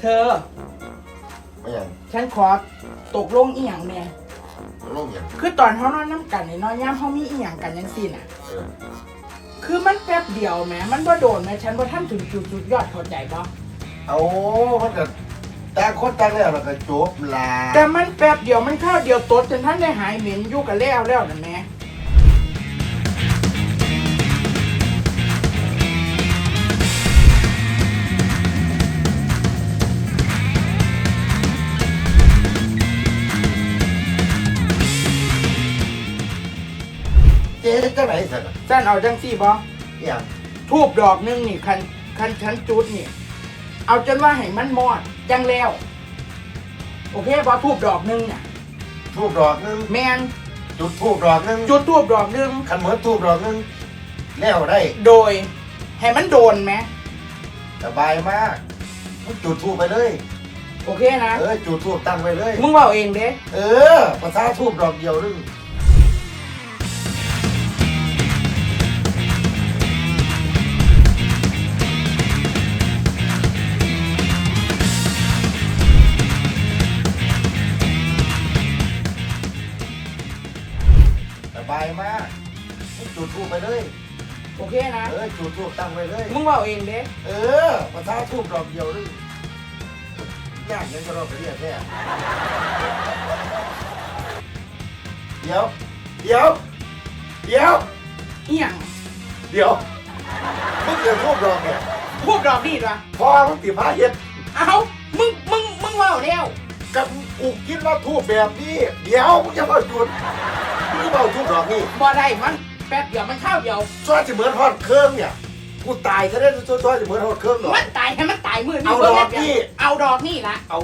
เธอ ไม่อย่างฉันขอตกลงอีหยังแหน่โลกอย่างคือตอนเขานอนน้ำกันเนี่ยนอนย่ามเขามีอีหยังกันยังสิน่ะ เออคือมันแป๊บเดียวแหมมันบ่โดนแหมฉันบ่ท่านถึงจุดสุดยอดเข้าใจปะเอามันก็ต่างคนต่างแล้วแล้วก็จบลาแต่มันแป๊บเดียวมันเข้าวเดียวตดจนท่านได้หายเหม็นอยู่กันแล้วแล้วนะแหม่ เจ๊จังไหนสักฉันเอาจังสี่บ่อย่างทูบดอกหนึงนี่คันคันฉันจุดนี่ เอาจนว่าให้มันมอดจังแล้ว โอเคบ่ทูบดอกหนึงน่ะ ทูบดอกหนึงแมนจุดทูบดอกหนึงจุดทูบดอกหนึงคันเหมือนทูบดอกหนึงแล้วได้โดยให้มันโดนไหมสบายมากมึงจุดทูบไปเลย โอเคนะ เออจุดทูบตั้งไปเลย มึงเว่าเองเด้ เออภาษาทูบดอกเดียวนึง บายมากมึงจุดทูบไปเลย โอเคนะ เออจุดทูบตั้งไปเลย มึงเว่าเองเด้เออภาษาทูบดอกเดียวนึงยากยังจะรอไปเรียกแค่เดี๋ยว เดี๋ยว เดี๋ยวอีหยังเดี๋ยวมึงเกี่ยวทูบดอกเนี่ยทูบดอกนี่ละพอมึงติพาเย็ดเอามึง มึง มึงเว่าแล้ว กับกูคิดว่าทูบแบบนี้ เดี๋ยวมึงจะมาจุดมึง เอาทูบดอกนี่บ่ได้มันแป๊บเดียวมันข้าวเดียวซอยจะเหมือนทอดเครื่องเนี่ยกูตายซะได้ซอยจะเหมือนทอดเครื่องเหรอมันตายให้มันตายมือนี่เอาดอกนี่เอาดอกนี่ละเอา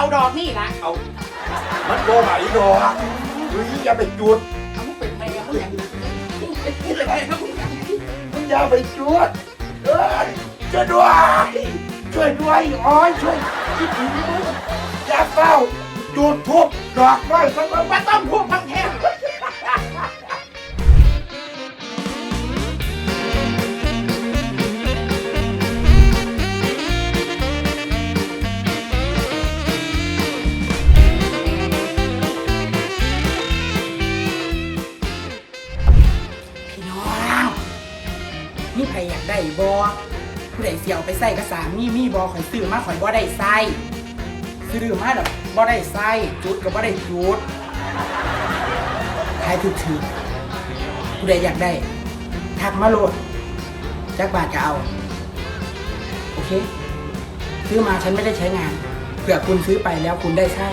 เอาดอกนี่ละเอามันโบไหวดอกเฮ้ยอย่าไปจุดเอามึงเป็นไงอะมึงอย่างนี้มึงเป็นไงนะมึงอย่างนี้มึงอย่าไปจุดเอ้ยช่วยด้วยช่วยด้วยอ้อยช่วยคิดถึงมึงอย่าเฝ้าจุดทุบดอกไม้สักวันว่าต้องพูดพังแท้ง รอยากได้บอผู้ใดเสียวไปใส่กระสามีมีบอข่อยซื้อมาข่อยบ่ได้ใส่ซื้อมาแบบบ่ได้ใส่จุดก็บ่ได้จุดขายถูกถือผู้ใดอยากได้ทักมาโหลดจักบาทก็เอา โอเค ซื้อมาฉันไม่ได้ใช้งานเผื่อคุณซื้อไปแล้วคุณได้ใช้